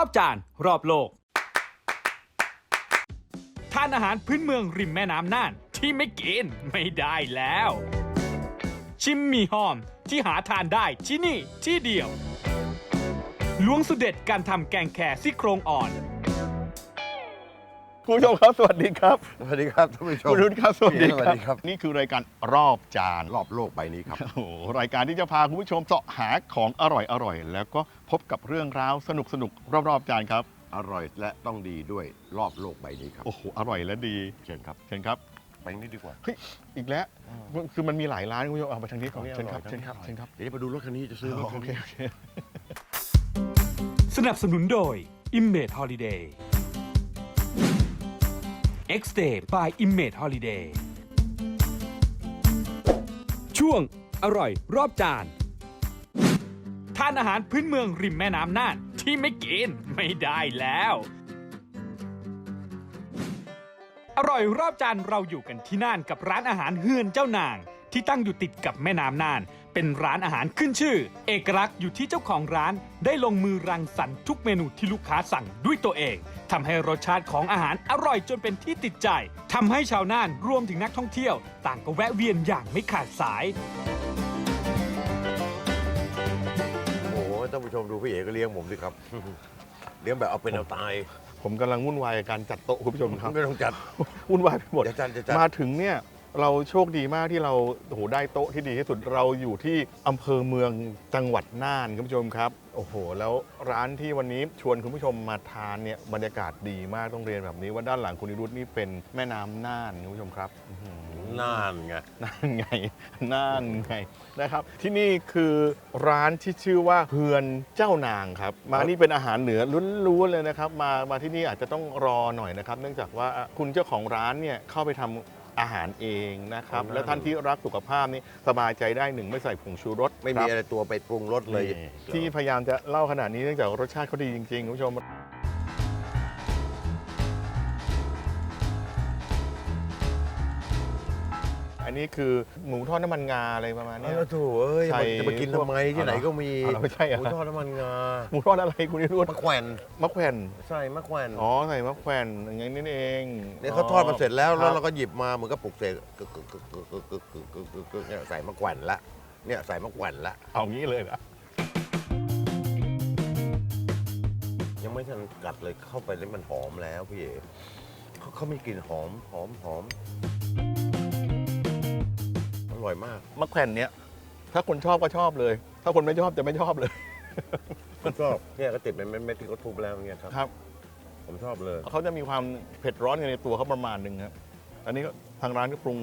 อบจาน รอบโลก ทานอาหารพื้นเมืองริมแม่น้ำน่าน ที่ไม่กินไม่ได้แล้ว ชิมหมีหอมที่หาทานได้ที่นี่ที่เดียวล้วงสุดเด็ดการทำแกงแค่ซี่โครงอ่อน คุณผู้ชมครับสวัสดีครับสวัสดีครับท่านผู้ชมคุณรุ่นครับสวัสดีสวัสดีครับ นี่คือรายการรอบจานรอบโลกใบนี้ครับโอ้โหรายการที่จะพาคุณผู้ชมเสาะหาของอร่อยอร่อยๆแล้วก็พบกับเรื่องราวสนุกสนุกๆรอบๆจานครับ อร่อยและต้องดีด้วยรอบโลกใบนี้ครับโอ้โหอร่อยและดีเชิญครับเชิญครับไปนี่ดีกว่าเฮ้ยอีกแล้วคือมันมีหลายร้านคุณผู้ชมเอาไปทางนี้ก่อนตรงนี้เชิญครับอร่อยเชิญครับตรงนี้เชิญครับเดี๋ยวจะไปดูรถคันนี้จะซื้อรถโอคันเคนี้โอเคสนับสนุนโดย i m m a g e Holiday X Day by Image Holiday ช่วงอร่อยรอบจานทานอาหารพื้นเมืองริมแม่น้ำน่านที่ไม่กินไม่ได้แล้ว อร่อยรอบจานเราอยู่กันที่น่านกับร้านอาหารเฮือนเจ้านาง ที่ตั้งอยู่ติดกับแม่น้ำน่าน เป็นร้านอาหารขึ้นชื่อ เอกลักษณ์อยู่ที่เจ้าของร้านได้ลงมือรังสรรค์ทุกเมนูที่ลูกค้าสั่งด้วยตัวเองทำให้รสชาติของอาหารอร่อยจนเป็นที่ติดใจทำให้ชาวน่านรวมถึงนักท่องเที่ยว ต่างก็แวะเวียนอย่างไม่ขาดสาย โอ้โหท่านผู้ชมดูพี่เอกก็เลี้ยงผมดิครับ เลี้ยงแบบเอาเป็นเอาตายผมกำลังวุ่นวายกับการจัดโต๊ะคุณผู้ชมครับ ไม่ต้องจัด วุ่นวายไปหมด เดี๋ยวจัดเดี๋ยวจัด มาถึงเนี่ย เราโชคดีมากที่เราโอ้โหได้โต๊ะที่ดีที่สุดเราอยู่ที่อำเภอเมืองจังหวัดน่านคุณผู้ชมครับโอ้โห แล้วร้านที่วันนี้ชวนคุณผู้ชมมาทานเนี่ยบรรยากาศดีมากต้องเรียนแบบนี้ว่าด้านหลังคุณนิรุตนี่เป็นแม่น้ำน่านคุณผู้ชมครับอื้อหือ น่านไงน่านไงน่านไงนะครับ ที่นี่คือร้านที่ชื่อว่าเฮือนเจ้านางครับ มานี่เป็นอาหารเหนือล้วนๆเลยนะครับ มามาที่นี่อาจจะต้องรอหน่อยนะครับ เนื่องจากว่าคุณเจ้าของร้านเนี่ยเข้าไปทำ อาหารเองนะครับ และท่านที่รักสุขภาพนี่สบายใจได้หนึ่งไม่ใส่ผงชูรสไม่ครับมีอะไรตัวไปปรุงรสเลยนี่ที่พยายามจะเล่าขนาดนี้เนื่องจากรสชาติเขาดีจริงๆคุณผู้ชม อันนี้คือหมูทอดน้ำมันงาอะไรประมาณเอาเนี้ย แล้วโถูเอ้ยใช่จะมากินทำไมที่ไหนก็มีเอาเหรอไม่ใช่เหรอ หมูทอดน้ำมันงาหมูทอดอะไรคุณนิรุธมะแขวนมะแขวนใช่มะแขวนอ๋อใส่มะแขวนอย่างนี้นี่เองเนี่ยเขาทอดมาเสร็จแล้วคแล้วบเราก็หยิบมาเหมือนกับปลุกเสกกึกกึกกึกกึกกึกกึกกึกกึกกึกกึกเนี่ยใส่มะแขวนละเนี่ยใส่มะแขวนละเอางี้เลยนะยังไม่ทันกัดเลยเข้าไปแล้วมันหอมแล้วพี่เอ๋เขาเขามีกลิ่นหอมหอมหอมอ ร่อยมากมะแขวนเนี้ยถ้าคนชอบก็ชอบเลย ถ้าคนไม่ชอบจะไม่ชอบเลย ผมชอบเนี่ยก็ติดเป็นเม็ดๆที่เขาทุบแล้วเนี่ยครับ ครับ ผมชอบเลย เขาจะมีความเผ็ดร้อนในตัวเขาประมาณหนึ่งครับ อันนี้ก็ทางร้านก็ปรุง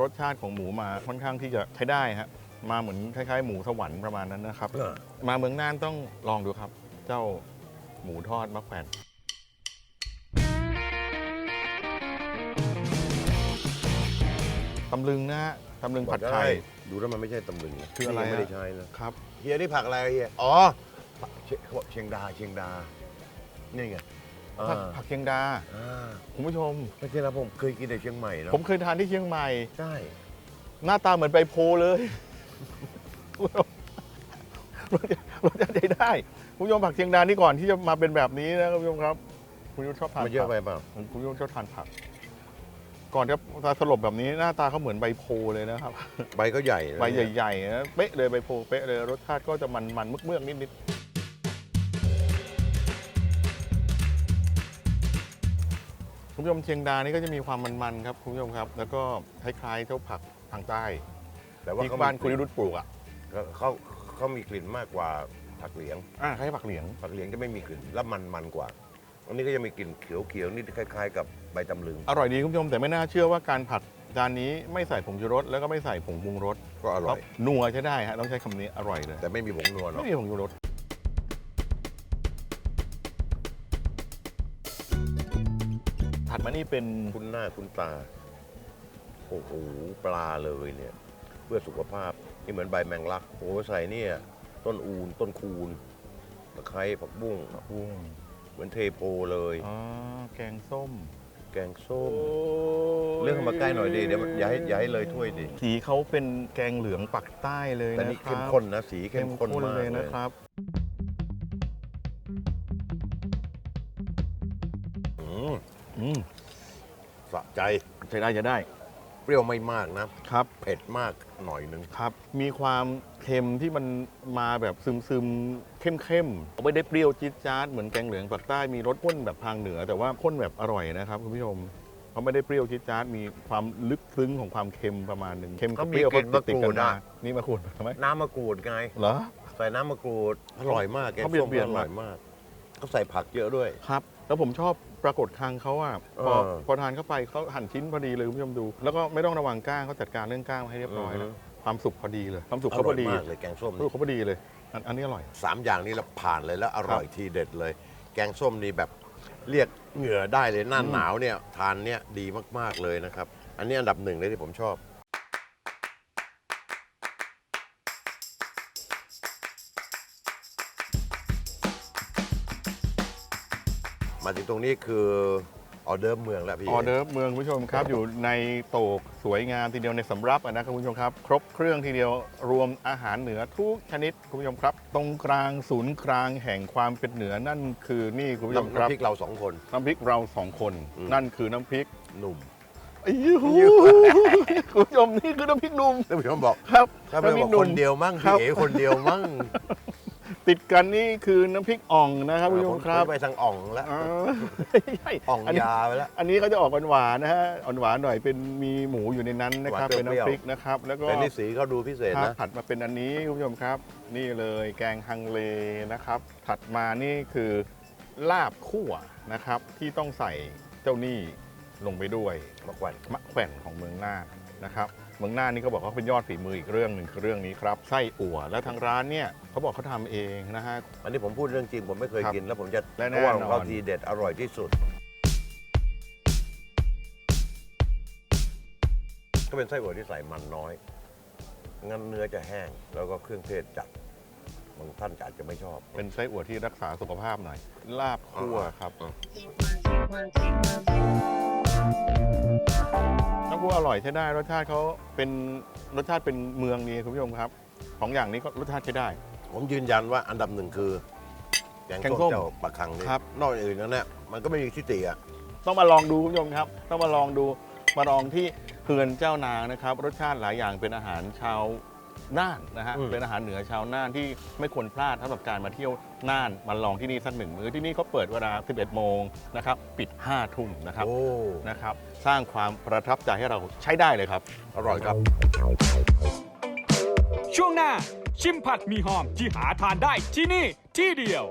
รสชาติของหมูมาค่อนข้างที่จะใช้ได้ฮะ มาเหมือนคล้ายๆ หมูสวรรค์ประมาณนั้นนะครับเออมาเมืองน่านต้องลองดูครับ เจ้าหมูทอดมะแขวน ตำลึงนะฮะตำลึงผัดไทย ดูแล้วมันไม่ใช่ตำลึงนะคืออะไรนี่ยังไม่ฮะได้ใช้นะครับ เฮียนี่ผักอะไรเฮียอ๋อผักเชเขาบอกเชียงดาเชียงดา นี่ไงผักอ่าผักเชียงดาอ่าคุณผู้ชม ไม่ใช่นะผมเคยกินในเชียงใหม่นะผมเคยทานที่เชียงใหม่ ใช่หน้าตาเหมือนใบโพเลย รสรสชาติใช้ได้คุณผู้ชมผักเชียงดานี่ก่อนที่จะมาเป็นแบบนี้นะครับคุณผู้ชมครับ คุณผู้ชมชอบทานมันเยอะไปผักเปล่าคุณผู้ชมชอบทานผัก ก่อนจะสลบแบบนี้หน้าตาเขาเหมือนใบโพเลยนะครับ ใบก็ใหญ่นะใบใหญ่ๆนะเป๊ะเลยใบโพเป๊ะเลยรสชาติก็จะมันมันๆเมือกๆนิดๆคุณผู้ชมเชียงดานี่ก็จะมีความมันๆครับคุณผู้ชมครับ แล้วก็คล้ายๆเจ้าผักทางใต้แต่ว่าที่เขาบ้านมีคุณนิรุตปลูกอะเขาเขาเขามีกลิ่นมากกว่าผักเหลียงอ่าคล้ายผักเหลียงผักเหลียงจะไม่มีกลิ่นแล้วมันมันกว่า อันนี้ก็จะมีกลิ่นเขียวๆนี่คล้าย ๆ กับใบตำลึง อร่อยดีคุณผู้ชมแต่ไม่น่าเชื่อว่าการผัดจานนี้ไม่ใส่ผงชูรสแล้วก็ไม่ใส่ผงปรุงรสก็อร่อย นัวใช้ได้ฮะต้องใช้คำนี้อร่อยเลยแต่ไม่มีผงนัวหรอกไม่มีผงชูรสถัดมานี่เป็นคุ้นหน้าคุ้นตา โอ้โหปลาเลยเนี่ย เพื่อสุขภาพนี่เหมือนใบแมงลักโอ้โหใส่เนี่ย ต้นอูนต้นคูนตะไคร้ผักบุ้งกุ้ง เหมือนเทโพเลย อ๋อแกงส้ม แกงส้ม เรื่องเข้ามาใกล้หน่อยดิเดี๋ยวอย่าให้อย่าให้เลยถ้วยดิสีเขาเป็นแกงเหลืองปักใต้เลยแต่นะนี่คเข้รัมบข้นนะสีเข้มข้นมากเลยเลนะยครับ อืมอืมสะใจใช้ได้จะได้เปรี้ยวไม่มากนะครับ เผ็ดมากหน่อยนึง ครับ มีความเค็มที่มันมาแบบซึมซึมๆเข้มเข้มๆไม่ได้เปรี้ยวจี๊ดจ๊าดเหมือนแกงเหลืองปักใต้มีรสข้นแบบทางเหนือ แต่ว่าข้นแบบอร่อยนะครับคุณผู้ชมเขาไม่ได้เปรี้ยวจี๊ดจ๊าดมีความลึกซึ้งของความเค็มประมาณหนึ่งเค็มกับเปรี้ยวเขามีกลิ่นติดๆกันมะกรูดมาอะนี่มะกรูดทำไมน้ำมะกรูดไง เหรอ ใส่น้ำมะกรูด อร่อยมากแกงเขาเบียดส้มเบียดอร่อยมากเขาใส่ผักเยอะด้วย ครับ แล้วผมชอบ ปรากฏคางเขาอะพอเออ พอทานเข้าไปเขาหั่นชิ้นพอดีเลยคุณผู้ชมดู แล้วก็ไม่ต้องระวังก้างเขาจัดการเรื่องก้างมาให้เรียบร้อยแล้วความสุกพอดีเลยความสุกอเขาร่พออยดีมากเลยแกงส้มความสุกเขาพอดีเลยอันอันนี้อร่อย สามอย่างนี้เราผ่านเลยแล้วอร่อยทีเด็ดเลย แกงส้มนี่แบบเรียกเหงื่อได้เลยหน้าอืมหนาวเนี่ยทานเนี่ยดีมากๆเลยนะครับ อันนี้อันดับหนึ่งเลยที่ผมชอบ มาถึงตรงนี้คือออเดิร์ฟเมืองแล้วพี่ออเดิร์ฟเมืองคุณผู้ชมครับ อยู่ในโตกสวยงามทีเดียวในสำรับอะนะครับคุณผู้ชมครับ ครบเครื่องทีเดียวรวมอาหารเหนือทุกชนิดคุณผู้ชมครับ ตรงกลางศูนย์กลางแห่งความเป็นเหนือนั่นคือนี่คุณผู้ชมน้ำครับน้ำพริกเราสองคน น้ำพริกเราสองคนอืมนั่นคือน้ำพริกหนุ่มอ้ยูหูคุณผู้ชมนี่คือน้ำพริกหนุ่มท่านผู้ชมบอกครับถ้าไม่น้ำพริบอกหนุ่คมนเดียวมั้งครัพี่บเอ๋คนเดียวมั้ง ติดกันนี่คือน้ำพริกอ่องนะครับคุณผู้ชมครับไปทางอ่องแล้วอ่าใช่อ่องนนี้ยาไปแล้วอันนี้เขาจะออกหวานๆนะฮะอ่อนหวานหน่อยเป็นมีหมูอยู่ในนั้นนะครับหวานเป็นเปรี้ยว น้ำพริกนะครับ แล้วก็แต่นี่สีเขาดูพิเศษครับนะ ผัดมาเป็นอันนี้คุณผู้ชมครับ นี่เลยแกงฮังเลนะครับ ถัดมานี่คือลาบคั่วนะครับ ที่ต้องใส่เจ้านี่ลงไปด้วย มะแขวนมะแขวนของเมืองน่านนะครับ เมืองน่านนี่ก็บอกว่าเป็นยอดฝีมืออีกเรื่องหนึ่งคือเรื่องนี้ครับไส้อั่วแล้วทางร้านเนี่ยเขาบอกเขาทำเองนะฮะ อันนี้ผมพูดเรื่องจริงผมไม่เคยครับกิน แล้วผมจะและแน่เพราะว่าของเขานอนทีเด็ดอร่อยที่สุด ก็เป็นไส้อั่วที่ใส่มันน้อย งั้นเนื้อจะแห้ง แล้วก็เครื่องเทศจัดบางท่านอาจจะไม่ชอบ เป็นไส้อั่วที่รักษาสุขภาพหน่อยลาบคั่วครับอ่าน้ำพุอร่อยใช้ได้ รสชาติเขาเป็นรสชาติเป็นเมืองดีคุณผู้ชมครับของอย่างนี้ก็รสชาติใช้ได้ ผมยืนยันว่าอันดับหนึ่งคือแกงแกงส้ส้มมเจ้าปลาคังนี่ครับ นอกจากอื่นแล้วเนี่ยมันก็ไม่มีที่ติอะต้องมาลองดูคุณผู้ชมครับ ต้องมาลองดูมาลองที่เพือนเจ้านางนะครับ รสชาติหลายอย่างเป็นอาหารชาว น่านนะฮะอืมเป็นอาหารเหนือชาวน่านที่ไม่ควรพลาดสำหรับการมาเที่ยวน่านมาลองที่นี่สักหนึ่งมื้อที่นี่เขาเปิดเวลา 11 โมงนะครับปิด 5 ทุ่มนะครับโอ้ นะครับ สร้างความประทับใจให้เราใช้ได้เลยครับ อร่อยครับ ช่วงหน้า ชิมผัดหมีหอมที่หาทานได้ที่นี่ที่เดียว